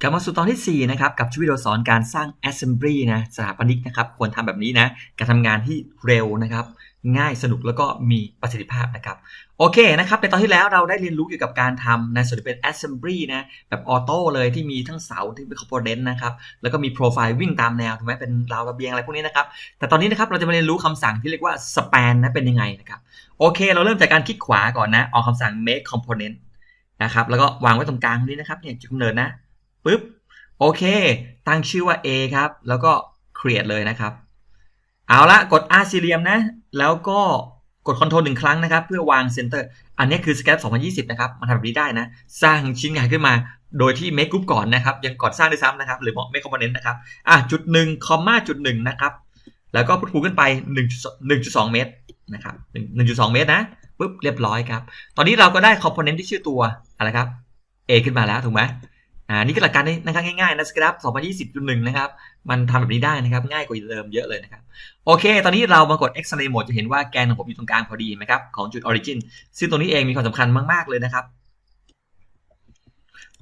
กลับมาสู่ตอนที่ 4 นะครับ กับชีวิตเราสอนการสร้าง assembly นะสถาปนิกนะครับ ควรทำแบบนี้นะ การทำงานที่เร็วนะครับ ง่ายสนุกแล้วก็มีประสิทธิภาพนะครับ โอเคนะครับ ในตอนที่แล้วเราได้เรียนรู้เกี่ยวกับการทำในส่วนที่เป็น assembly นะแบบออโต้เลยที่มีทั้งเสาที่เป็น component นะครับ แล้วก็มี profile วิ่งตามแนวถูกไหมเป็นราวระเบียงอะไรพวกนี้นะครับ แต่ตอนนี้นะครับเราจะมาเรียนรู้คำสั่งที่เรียกว่า span นะเป็นยังไงนะครับ โอเค เราเริ่มจากการคลิกขวาก่อนนะออกคำสั่ง make component นะครับแล้วก็วางไว้ตรงกลางตรงนี้นะครับเนี่ยจุดกำเนิดนะ ปึ๊บ โอเค ตั้งชื่อว่า A ครับ แล้วก็ create เลยนะครับ เอาละกด R สี่เหลี่ยมนะ แล้วก็กด Ctrl หนึ่งครั้งนะครับ เพื่อวาง Center อันนี้คือ Sketch 2020 นะครับ มันทำแบบนี้ได้นะ สร้างชิ้นงานขึ้นมา โดยที่ Make Group ก่อนนะครับ ยังก่อนสร้างด้วยซ้ำนะครับ หรือ Make Component นะครับ อะ จุดหนึ่งคอมมาจุดหนึ่งนะครับ แล้วก็พุทพูขึ้นไป1 1.2 เมตรนะครับ 1.2 เมตรนะปุ๊บเรียบร้อยครับ ตอนนี้เราก็ได้ Component ที่ชื่อตัวอะไรครับ A ขึ้นมาแล้วถูกไหม อ่านี่ก็หลักการนะครับง่ายๆนะสครับ2020.1 นะครับ มันทำแบบนี้ได้นะครับ ง่ายกว่าเดิมเยอะเลยนะครับ โอเค ตอนนี้เรามากด X-ray mode จะเห็นว่าแกนของผมอยู่ตรงกลางพอดีไหมครับ ของจุด origin ซึ่งตรงนี้เองมีความสำคัญมากๆเลยนะครับ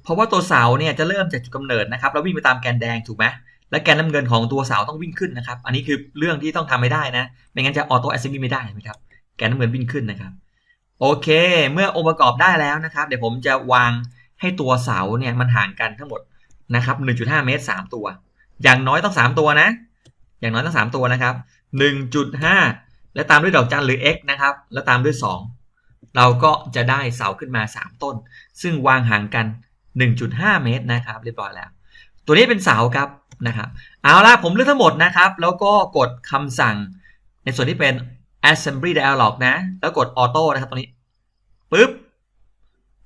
เพราะว่าตัวเสาเนี่ยจะเริ่มจากจุดกำเนิดนะครับ แล้ววิ่งไปตามแกนแดงถูกไหมและแกนน้ำเงินของตัวเสาต้องวิ่งขึ้นนะครับ อันนี้คือเรื่องที่ต้องทำไม่ได้นะ ไม่งั้นจะ auto assembly ไม่ได้ไหมครับ แกนน้ำเงินวิ่งขึ้นนะครับ โอเค เมื่อองค์ประกอบได้แล้วนะครับ เดี๋ยวผมจะวาง ให้ตัวเสาเนี่ยมันห่างกันทั้งหมดนะครับ1.5 เมตร 3 ตัว อย่างน้อยต้อง 3 ตัวนะ อย่างน้อยต้อง 3 ตัวนะครับ 1.5 และตามด้วยดอกจันหรือ x นะครับ แล้วตามด้วย 2 เราก็จะได้เสาขึ้นมา 3 ต้น ซึ่งวางห่างกัน 1.5 เมตรนะครับ เรียบร้อยแล้ว ตัวนี้เป็นเสาครับนะครับเอาล่ะผมเลือกทั้งหมดนะครับ แล้วก็กดคำสั่งในส่วนที่เป็น assembly dialog นะ แล้วกด auto นะครับตรงนี้ปึ๊บ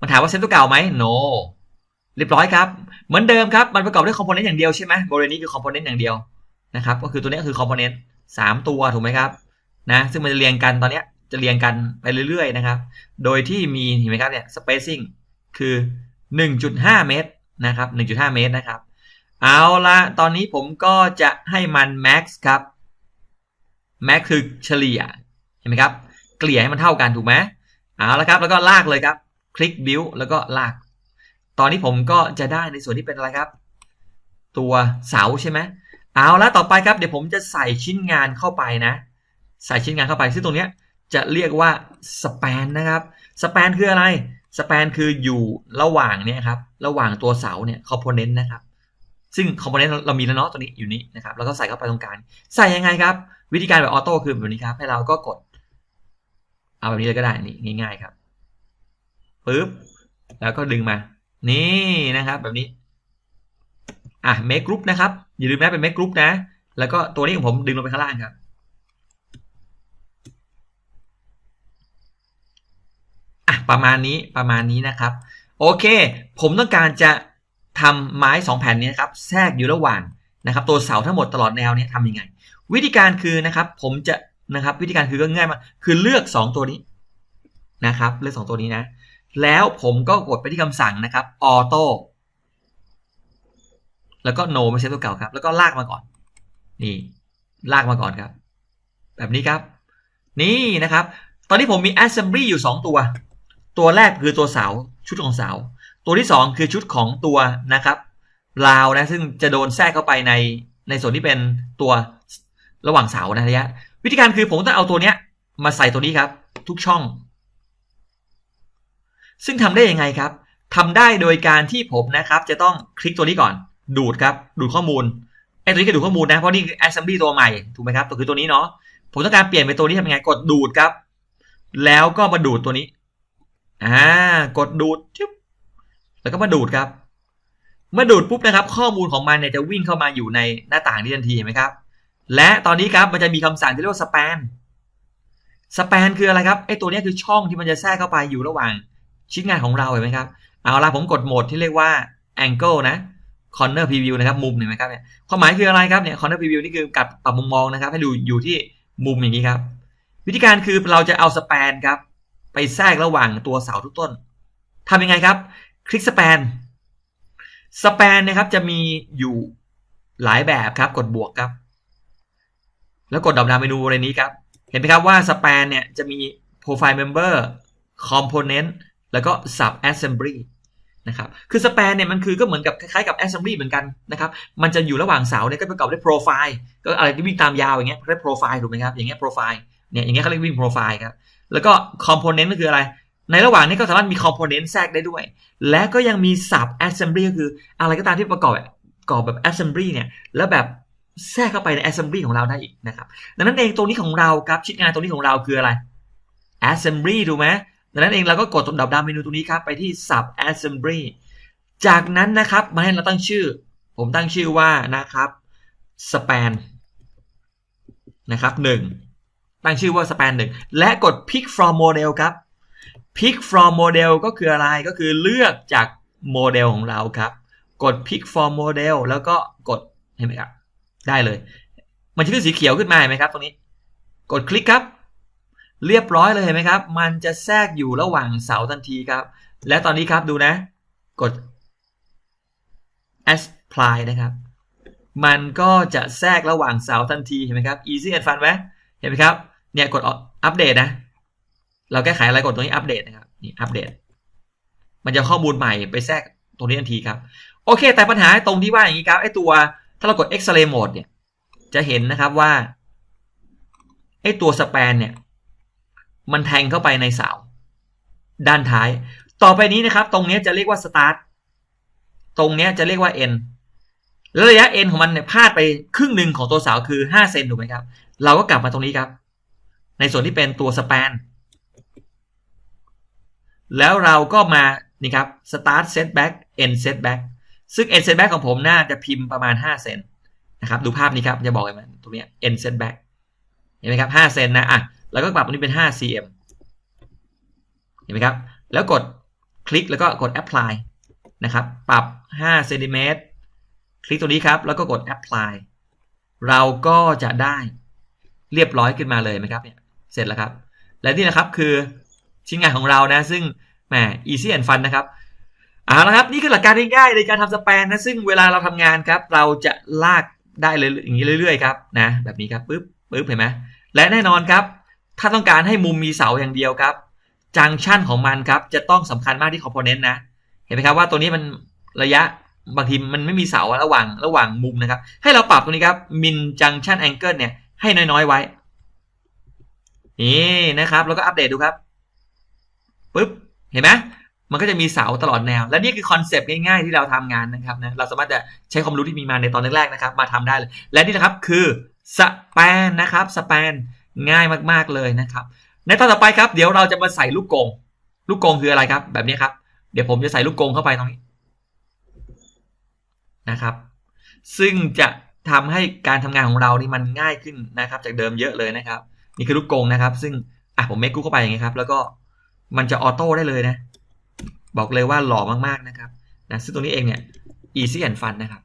มันถามว่าเซตตัวเก่าไหม no เรียบร้อยครับ เหมือนเดิมครับ มันประกอบด้วยคอมโพเนนต์อย่างเดียวใช่ไหมบริเวณนี้คือคอมโพเนนต์อย่างเดียวนะครับ ก็คือตัวนี้คือคอมโพเนนต์สามตัวถูกไหมครับ นะ ซึ่งมันจะเรียงกันตอนนี้จะเรียงกันไปเรื่อยๆนะครับ โดยที่มีเห็นไหมครับเนี่ย spacing คือ 1.5 เมตรนะครับ 1.5 เมตรนะครับ เอาละตอนนี้ผมก็จะให้มัน max ครับ max คือเฉลี่ย เห็นไหมครับ เกลี่ยให้มันเท่ากันถูกไหมเอาละครับ แล้วก็ลากเลยครับ คลิก build แล้วก็ลาก ตอนนี้ผมก็จะได้ในส่วนที่เป็นอะไรครับ ตัวเสาใช่ไหมเอาละต่อไปครับเดี๋ยวผมจะใส่ชิ้นงานเข้าไปนะ ใส่ชิ้นงานเข้าไปซึ่งตรงนี้จะเรียกว่า span นะครับ span คืออะไร span คืออยู่ระหว่างเนี่ยครับระหว่างตัวเสาเนี่ย component นะครับซึ่ง component เรามีแล้วเนาะตัวนี้อยู่นี้นะครับแล้วก็ใส่เข้าไปตรงกลางใส่ยังไงครับ วิธีการแบบออโต้คือแบบนี้ครับ ให้เราก็กด เอาแบบนี้เลยก็ได้นี่ง่ายๆครับ ปึ๊บ แล้วก็ดึงมา นี่นะครับ แบบนี้ อะ make group นะครับ อย่าลืมนะเป็น make group นะ แล้วก็ตัวนี้ของผมดึงลงไปข้างล่างครับ อะ ประมาณนี้ ประมาณนี้นะครับ โอเค ผมต้องการจะทำไม้สองแผ่นนี้ครับ แทรกอยู่ระหว่างนะครับ ตัวเสาทั้งหมดตลอดแนวนี้ทำยังไง วิธีการคือนะครับ ผมจะนะครับ วิธีการคือก็ง่ายมากคือเลือก 2 ตัวนี้นะครับ เลือก 2 ตัวนี้นะ แล้วผมก็กดไปที่คำสั่งนะครับ auto แล้วก็ no ไม่ใช่ตัวเก่าครับ แล้วก็ลากมาก่อน นี่ ลากมาก่อนครับ แบบนี้ครับ นี่นะครับ ตอนนี้ผมมี assembly อยู่ 2 ตัว ตัวแรกคือตัวเสาชุดของเสา ตัวที่ 2 คือชุดของตัวนะครับราวนะซึ่งจะโดนแทรกเข้าไปในในส่วนที่เป็นตัวระหว่างเสานะระยะ วิธีการคือผมต้องเอาตัวเนี้ยมาใส่ตัวนี้ครับ ทุกช่อง ซึ่งทำได้ยังไงครับทำได้โดยการที่ผมนะครับจะต้องคลิกตัวนี้ก่อน ดูดครับ ดูดข้อมูลไอ้ตัวนี้คือดูดข้อมูลนะ เพราะนี่ assembly ตัวใหม่ ถูกไหมครับ ตัวคือตัวนี้เนาะ ผมต้องการเปลี่ยนเป็นตัวนี้ทำยังไง กดดูดครับ แล้วก็มาดูดตัวนี้ อ่า กดดูดจุ๊บแล้วก็มาดูดครับ เมื่อดูดปุ๊บนะครับ ข้อมูลของมันเนี่ยจะวิ่งเข้ามาอยู่ในหน้าต่างนี้ทันทีเห็นไหมครับ และตอนนี้ครับมันจะมีคำสั่งที่เรียกว่า span span คืออะไรครับ ไอ้ตัวนี้คือช่องที่มันจะแทรกเข้าไปอยู่ระหว่าง ชิ้นงานของเราเห็นไหมครับ เอาละผมกดโหมดที่เรียกว่า angle นะ corner preview นะครับ มุมเห็นไหมครับเนี่ยความหมายคืออะไรครับเนี่ย corner preview นี่คือกับปรับมุมมองนะครับ ให้ดูอยู่ที่มุมอย่างนี้ครับ วิธีการคือเราจะเอา span ครับ ไปแทรกระหว่างตัวเสาทุกต้นทำยังไงครับ คลิก span span นะครับจะมีอยู่หลายแบบครับ กดบวกครับ แล้วกดดอกดาวเมนูในนี้ครับ เห็นไหมครับว่า span เนี่ยจะมี profile member component แล้วก็ sub assembly นะครับ คือสแปนเนี่ยมันคือก็เหมือนกับคล้ายๆกับ assembly เหมือนกันนะครับ มันจะอยู่ระหว่างเสาเนี่ยก็ประกอบด้วย profile ก็อะไรที่วิ่งตามยาวอย่างเงี้ยเรียก profile ถูกไหมครับ อย่างเงี้ย profile เนี่ยอย่างเงี้ยเขาเรียกวิ่ง profile ครับ แล้วก็ component ก็คืออะไร ในระหว่างนี้ก็สามารถมี component แทรกได้ด้วย และก็ยังมี sub assembly ก็คืออะไรก็ตามที่ประกอบประกอบแบบ assembly เนี่ย แล้วแบบแทรกเข้าไปใน assembly ของเราได้อีกนะครับ ดังนั้นเองตรงนี้ของเราครับชิ้นงานตรงนี้ของเราคืออะไร assembly ถูกไหม ดังนั้นเองเราก็กดตรงดับดาวเมนูตรงนี้ครับไปที่ sub assembly จากนั้นนะครับมาให้เราตั้งชื่อ ผมตั้งชื่อว่านะครับ span นะครับหนึ่งตั้งชื่อว่า span หนึ่งและกด pick from model ครับ pick from model ก็คืออะไรก็คือเลือกจากโมเดลของเราครับ กด pick from model แล้วก็กดเห็นไหมครับ ได้เลย มันจะขึ้นสีเขียวขึ้นมาเห็นไหมครับตรงนี้ กดคลิกครับ เรียบร้อยเลยเห็นไหมครับ มันจะแทรกอยู่ระหว่างเสาทันทีครับ และตอนนี้ครับดูนะ กด apply นะครับ มันก็จะแทรกระหว่างเสาทันทีเห็นไหมครับ easy and fun ไหมเห็นไหมครับ เนี่ยกดอัปเดตนะ เราแก้ไขอะไรกดตรงนี้อัปเดตนะครับ นี่อัปเดต มันจะข้อมูลใหม่ไปแทรกตรงนี้ทันทีครับ โอเค แต่ปัญหาตรงที่ว่าอย่างนี้ครับ ไอตัว ถ้าเรากด X-ray mode เนี่ย จะเห็นนะครับว่า ไอตัวสแปนเนี่ย มันแทงเข้าไปในเสาด้านท้าย ต่อไปนี้นะครับ ตรงนี้จะเรียกว่า start ตรงนี้จะเรียกว่า n แล้วระยะ n ของมันเนี่ยพลาดไปครึ่งหนึ่งของตัวเสาคือ5เซนถูกไหมครับ เราก็กลับมาตรงนี้ครับ ในส่วนที่เป็นตัวสแปนแล้วเราก็มานี่ครับ start setback end setback ซึ่ง end setback ของผมน่าจะพิมพ์ประมาณ 5 เซนนะครับ ดูภาพนี้ครับ จะบอกเลยมันตรงนี้ end setback เห็นไหมครับ5เซนนะอะ แล้วก็ปรับตรงนี้เป็น 5 cm เห็นไหมครับ แล้วกดคลิกแล้วก็กด apply นะครับ ปรับ 5 เซนติเมตร คลิกตรงนี้ครับ แล้วก็กด apply เราก็จะได้เรียบร้อยขึ้นมาเลยไหมครับเนี่ย เสร็จแล้วครับ และนี่นะครับคือชิ้นงานของเรานะ ซึ่งแหม easy and fun นะครับเอาละครับ นี่คือหลักการง่ายๆในการทำสแปนนะ ซึ่งเวลาเราทำงานครับ เราจะลากได้เลยอย่างนี้เรื่อยๆครับนะ แบบนี้ครับปึ๊บปึ๊บเห็นไหมและแน่นอนครับ ถ้าต้องการให้มุมมีเสาอย่างเดียวครับจังชันของมันครับจะต้องสำคัญมากที่คอมโพเนนต์นะ เห็นไหมครับว่าตัวนี้มันระยะบางทีมันไม่มีเสาระหว่างระหว่างมุมนะครับ ให้เราปรับตรงนี้ครับ min junction angle เนี่ยให้น้อยๆไว้ นี่นะครับ แล้วก็อัปเดตดูครับปึ๊บเห็นไหมมันก็จะมีเสาตลอดแนว และนี่คือคอนเซปต์ง่ายๆที่เราทำงานนะครับนะเราสามารถจะใช้ความรู้ที่มีมาในตอนแรกๆนะครับ มาทำได้เลย และนี่นะครับคือสแปนนะครับสแปน ง่ายมากๆเลยนะครับ ในตอนต่อไปครับ เดี๋ยวเราจะมาใส่ลูกกง ลูกกงคืออะไรครับ แบบนี้ครับ เดี๋ยวผมจะใส่ลูกกงเข้าไปตรงนี้นะครับ ซึ่งจะทำให้การทำงานของเรานี่มันง่ายขึ้นนะครับ จากเดิมเยอะเลยนะครับ นี่คือลูกกงนะครับ ซึ่งอะผมเมคกูเข้าไปอย่างนี้ครับ แล้วก็มันจะออโต้ได้เลยนะ บอกเลยว่าหล่อมากๆนะครับนะซึ่งตรงนี้เองเนี่ย easy and fun นะครับ